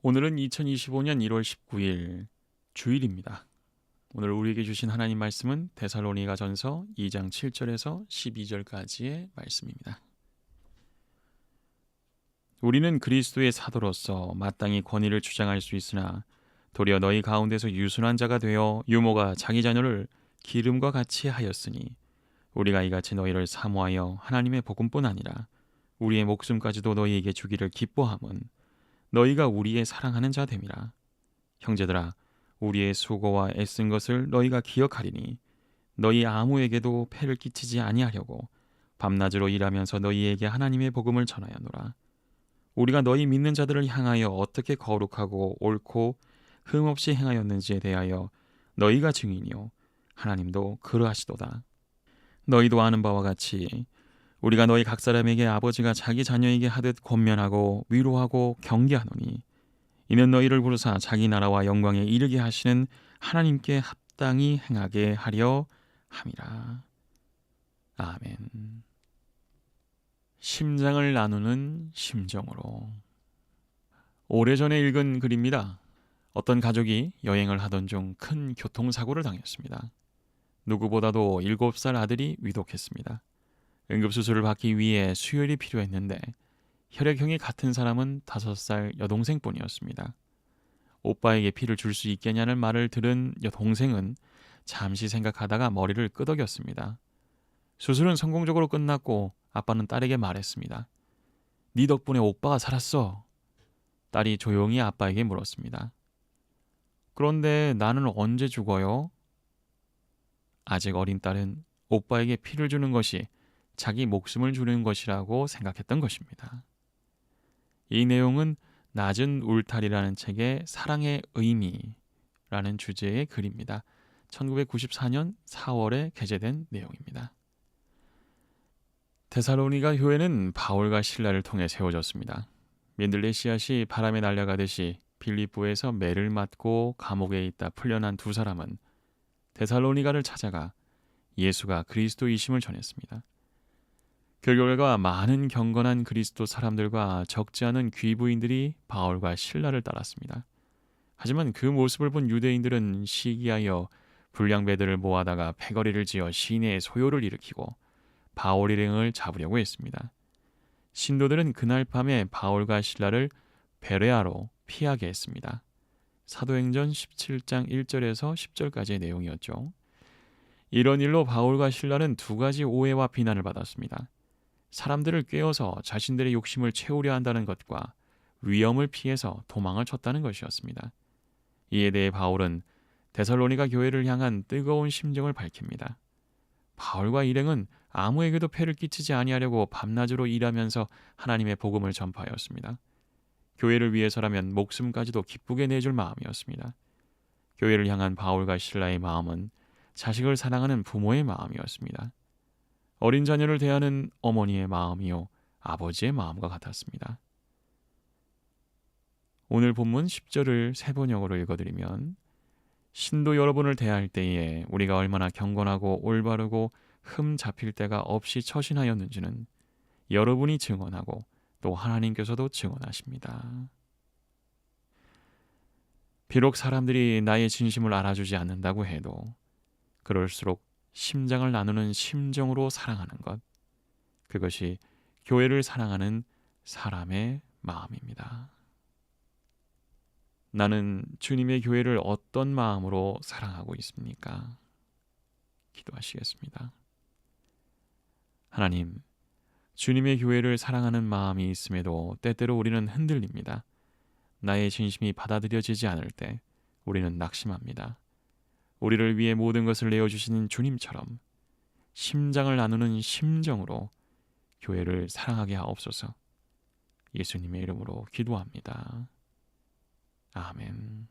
오늘은 2025년 1월 19일 주일입니다. 오늘 우리에게 주신 하나님 말씀은 데살로니가 전서 2장 7절에서 12절까지의 말씀입니다. 우리는 그리스도의 사도로서 마땅히 권위를 주장할 수 있으나 도리어 너희 가운데서 유순한 자가 되어 유모가 자기 자녀를 기름과 같이 하였으니 우리가 이같이 너희를 사모하여 하나님의 복음뿐 아니라 우리의 목숨까지도 너희에게 주기를 기뻐함은 너희가 우리의 사랑하는 자 됨이라. 형제들아 우리의 수고와 애쓴 것을 너희가 기억하리니 너희 아무에게도 폐를 끼치지 아니하려고 밤낮으로 일하면서 너희에게 하나님의 복음을 전하였노라. 우리가 너희 믿는 자들을 향하여 어떻게 거룩하고 옳고 흠없이 행하였는지에 대하여 너희가 증인이요 하나님도 그러하시도다. 너희도 아는 바와 같이 우리가 너희 각 사람에게 아버지가 자기 자녀에게 하듯 권면하고 위로하고 경계하노니 이는 너희를 부르사 자기 나라와 영광에 이르게 하시는 하나님께 합당히 행하게 하려 함이라. 아멘. 심장을 나누는 심정으로 오래전에 읽은 글입니다. 어떤 가족이 여행을 하던 중 큰 교통사고를 당했습니다. 누구보다도 7살 아들이 위독했습니다. 응급수술을 받기 위해 수혈이 필요했는데 혈액형이 같은 사람은 5살 여동생뿐이었습니다. 오빠에게 피를 줄 수 있겠냐는 말을 들은 여동생은 잠시 생각하다가 머리를 끄덕였습니다. 수술은 성공적으로 끝났고 아빠는 딸에게 말했습니다. 네 덕분에 오빠가 살았어. 딸이 조용히 아빠에게 물었습니다. 그런데 나는 언제 죽어요? 아직 어린 딸은 오빠에게 피를 주는 것이 자기 목숨을 주는 것이라고 생각했던 것입니다. 이 내용은 낮은 울타리라는 책의 사랑의 의미라는 주제의 글입니다. 1994년 4월에 게재된 내용입니다. 데살로니가 교회는 바울과 신라를 통해 세워졌습니다. 민들레 씨앗이 바람에 날아가듯이 빌립보에서 매를 맞고 감옥에 있다 풀려난 두 사람은 데살로니가를 찾아가 예수가 그리스도이심을 전했습니다. 그 결과 많은 경건한 그리스도 사람들과 적지 않은 귀부인들이 바울과 신라를 따랐습니다. 하지만 그 모습을 본 유대인들은 시기하여 불량배들을 모아다가 패거리를 지어 시내에 소요를 일으키고 바울 일행을 잡으려고 했습니다. 신도들은 그날 밤에 바울과 신라를 베레아로 피하게 했습니다. 사도행전 17장 1절에서 10절까지의 내용이었죠. 이런 일로 바울과 신라는 두 가지 오해와 비난을 받았습니다. 사람들을 꿰어서 자신들의 욕심을 채우려 한다는 것과 위험을 피해서 도망을 쳤다는 것이었습니다. 이에 대해 바울은 데살로니가 교회를 향한 뜨거운 심정을 밝힙니다. 바울과 일행은 아무에게도 폐를 끼치지 아니하려고 밤낮으로 일하면서 하나님의 복음을 전파하였습니다. 교회를 위해서라면 목숨까지도 기쁘게 내줄 마음이었습니다. 교회를 향한 바울과 신라의 마음은 자식을 사랑하는 부모의 마음이었습니다. 어린 자녀를 대하는 어머니의 마음이요 아버지의 마음과 같았습니다. 오늘 본문 10절을 세 번역으로 읽어드리면 신도 여러분을 대할 때에 우리가 얼마나 경건하고 올바르고 흠 잡힐 때가 없이 처신하였는지는 여러분이 증언하고 또 하나님께서도 증언하십니다. 비록 사람들이 나의 진심을 알아주지 않는다고 해도 그럴수록 심장을 나누는 심정으로 사랑하는 것. 그것이 교회를 사랑하는 사람의 마음입니다. 나는 주님의 교회를 어떤 마음으로 사랑하고 있습니까? 기도하시겠습니다. 하나님, 주님의 교회를 사랑하는 마음이 있음에도 때때로 우리는 흔들립니다. 나의 진심이 받아들여지지 않을 때 우리는 낙심합니다. 우리를 위해 모든 것을 내어주시는 주님처럼 심장을 나누는 심정으로 교회를 사랑하게 하옵소서. 예수님의 이름으로 기도합니다. 아멘.